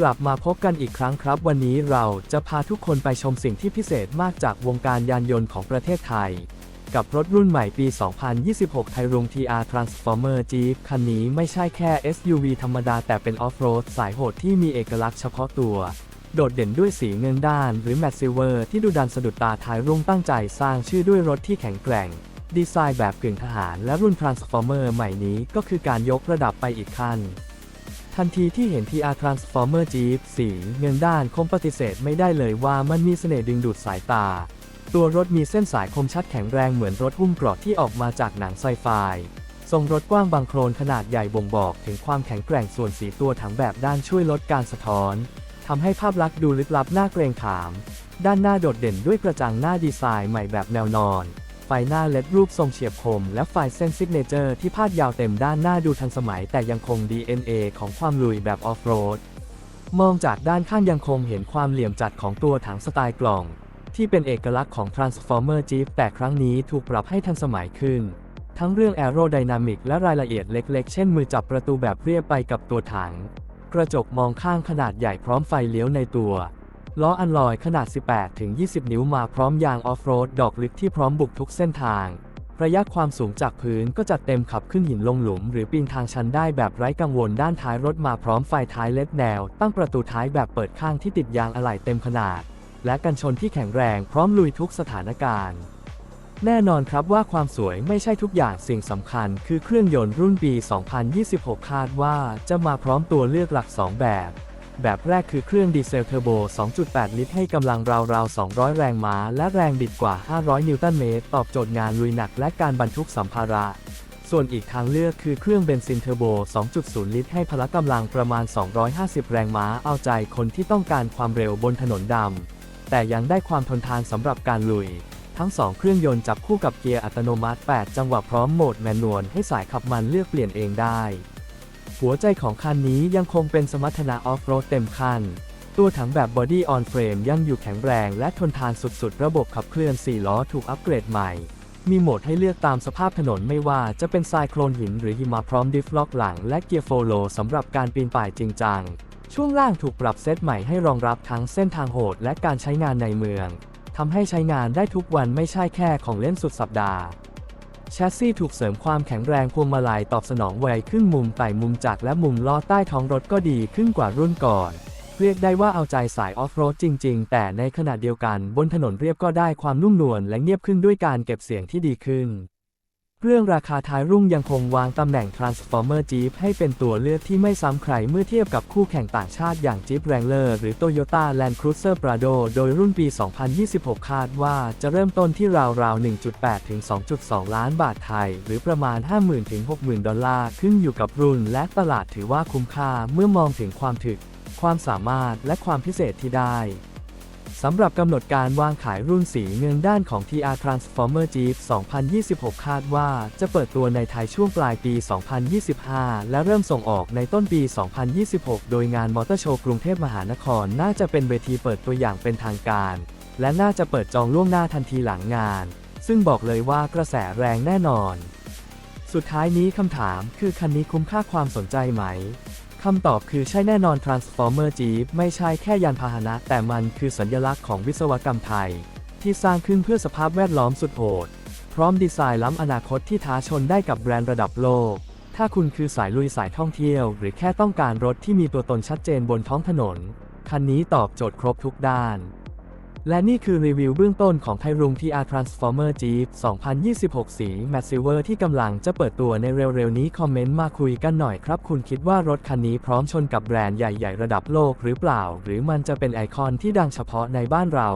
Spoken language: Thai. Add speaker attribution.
Speaker 1: กลับมาพบกันอีกครั้งครับ วันนี้เราจะพาทุกคนไปชมสิ่งที่พิเศษมากจากวงการยานยนต์ของประเทศไทย กับรถรุ่นใหม่ปี 2026 ไทยรุง TR Transformer Jeep คันนี้ไม่ใช่แค่ SUV ธรรมดาแต่เป็นออฟโรดสายโหดที่มีเอกลักษณ์เฉพาะตัว โดดเด่นด้วยสีเงินด้านหรือแมตซิเวอร์ที่ดูดันสะดุดตาทายรุ่งตั้งใจสร้างชื่อด้วยรถที่แข็งแกร่ง ดีไซน์แบบกึ่งทหารและรุ่น Transformer ใหม่นี้ก็คือการยกระดับไปอีกขั้น ทันทีที่เห็น TR Transformer Jeep สีเงินด้านคงปฏิเสธไม่ได้เลยว่ามันมีเสน่ห์ดึงดูดสายตา ตัวรถมีเส้นสายคมชัดแข็งแรงเหมือนรถหุ้มเกราะที่ออกมาจากหนังไซไฟทรงรถกว้างบางโครนขนาดใหญ่บ่งบอกถึงความแข็งแกร่งส่วนสีตัวถังแบบด้านช่วยลดการสะท้อนทำให้ภาพลักษณ์ดูลึกลับน่าเกรงขาม ด้านหน้าโดดเด่นด้วยกระจังหน้าดีไซน์ใหม่แบบแนวนอน ไฟหน้าเลดรูปทรงเฉียบคม และไฟเส้นซิกเนเจอร์ที่พาดยาวเต็มด้านหน้าดูทันสมัย แต่ยังคง DNA ของความลุยแบบออฟโรด มองจากด้านข้างยังคงเห็นความเหลี่ยมจัดของตัวถังสไตล์กล่อง ที่เป็นเอกลักษณ์ของ Transformer Jeep แต่ครั้งนี้ถูกปรับให้ทันสมัยขึ้น ทั้งเรื่อง Aerodynamic และรายละเอียดเล็ก ๆ เช่น มือจับประตูแบบเรียบไปกับตัวถัง กระจกมองข้างขนาดใหญ่พร้อมไฟเลี้ยวในตัว ล้ออันลอยขนาด 18-20 นิ้วมาพร้อมยางออฟโรดดอกลึกที่พร้อมบุกทุกเส้นทาง ระยะความสูงจากพื้นก็จัดเต็มขับขึ้นหินลงหลุม หรือปีนทางชันได้แบบไร้กังวลด้านท้ายรถมาพร้อมไฟท้ายเล็ดแนว ตั้งประตูท้ายแบบเปิดข้างที่ติดยางอะไหล่เต็มขนาด และกันชนที่แข็งแรงพร้อมลุยทุกสถานการณ์แน่นอนครับว่าความสวยไม่ใช่ทุกอย่างสิ่งสำคัญ คือเครื่องยนต์รุ่นปี 2026 คาดว่าจะมาพร้อมตัวเลือกหลัก 2 แบบ แบบแรกคือเครื่องดีเซลเทอร์โบ 2.8 ลิตรให้กำลังราวๆ 200 แรงม้า และแรงบิดกว่า 500 นิวตันเมตร ตอบโจทย์งานลุยหนักและการบรรทุกสัมภาระ ส่วนอีกทางเลือกคือเครื่องเบนซินเทอร์โบ 2.0 ลิตรให้พละกำลังประมาณ 250 แรงม้า เอาใจคนที่ต้องการความเร็วบนถนนดำ แต่ยังได้ความทนทานสำหรับการลุย ทั้ง 2 เครื่องยนต์จับคู่กับเกียร์อัตโนมัติ 8 จังหวะพร้อมโหมดแมนนวลให้สายขับมันเลือกเปลี่ยนเองได้ หัวใจของคันนี้ยังคงเป็นสมรรถนะออฟโรดเต็มคัน ตัวถังแบบบอดี้ออนเฟรมยังอยู่แข็งแรงและทนทานสุดๆ ระบบขับเคลื่อน 4 ล้อถูกอัปเกรดใหม่ มีโหมดให้เลือกตามสภาพถนนไม่ว่าจะเป็นทรายโคลนหินหรือหิมะพร้อมดิฟล็อกหลังและเกียร์โฟโลสำหรับการปีนป่ายจริงจัง ช่วงล่างถูกปรับเซตใหม่ให้รองรับทั้งเส้นทางโหดและการใช้งานในเมืองทำให้ใช้งานได้ทุกวันไม่ใช่แค่ของเล่นสุดสัปดาห์ แชสซีถูกเสริมความแข็งแรงพวงมาลัยตอบสนองไวขึ้นมุมไต่มุมจักรและมุมล้อใต้ท้องรถก็ดีขึ้นกว่ารุ่นก่อน เรียกได้ว่าเอาใจสายออฟโรดจริง ๆ แต่ในขณะเดียวกันบนถนนเรียบก็ได้ความนุ่มนวลและเงียบขึ้นด้วยการเก็บเสียงที่ดีขึ้น เรื่องราคาท้ายรุ่งยังคงวางตำแหน่ง Transformer Jeep ให้เป็นตัวเลือกที่ไม่ซ้ำใครเมื่อเทียบกับคู่แข่งต่างชาติอย่าง Jeep Wrangler หรือ Toyota Land Cruiser Prado โดยรุ่นปี 2026 คาดว่าจะเริ่มต้นที่ราวๆ 1.8 ถึง 2.2 ล้านบาทไทย หรือประมาณ 50,000 ถึง 60,000 ดอลลาร์ ขึ้นอยู่กับรุ่นและตลาดถือว่าคุ้มค่าเมื่อมองถึงความถึก ความสามารถและความพิเศษที่ได้ สำหรับกำหนดการวางขายรุ่นสีเงินด้านของ TR Transformer Jeep 2026 คาดว่าจะเปิดตัวในไทยช่วงปลายปี 2025 และเริ่มส่งออกในต้นปี 2026 โดยงานมอเตอร์โชว์กรุงเทพมหานครน่าจะเป็นเวทีเปิดตัวอย่างเป็นทางการ และน่าจะเปิดจองล่วงหน้าทันทีหลังงาน ซึ่งบอกเลยว่ากระแสแรงแน่นอน สุดท้ายนี้คำถามคือคันนี้คุ้มค่าความสนใจไหม คำตอบคือใช่แน่นอน Transformer Jeep ไม่ใช่แค่ยานพาหนะ แต่มันคือสัญลักษณ์ของวิศวกรรมไทย ที่สร้างขึ้นเพื่อสภาพแวดล้อมสุดโหด พร้อมดีไซน์ล้ำอนาคตที่ท้าชนได้กับแบรนด์ระดับโลก ถ้าคุณคือสายลุยสายท่องเที่ยว หรือแค่ต้องการรถที่มีตัวตนชัดเจนบนท้องถนน คันนี้ตอบโจทย์ครบทุกด้าน และนี่คือรีวิวเบื้องต้นของไทรุง TR Transformer Jeep 2026 สี m a t s i v e r ที่กำลังจะเปิดตัวในเร็วๆ นี้คอมเมนต์มาคุยกันหน่อยครับ คุณคิดว่ารถคันนี้พร้อมชนกับแบรนด์ใหญ่ๆ ระดับโลกหรือเปล่า หรือมันจะเป็นไอคอนที่ดังเฉพาะในบ้านเรา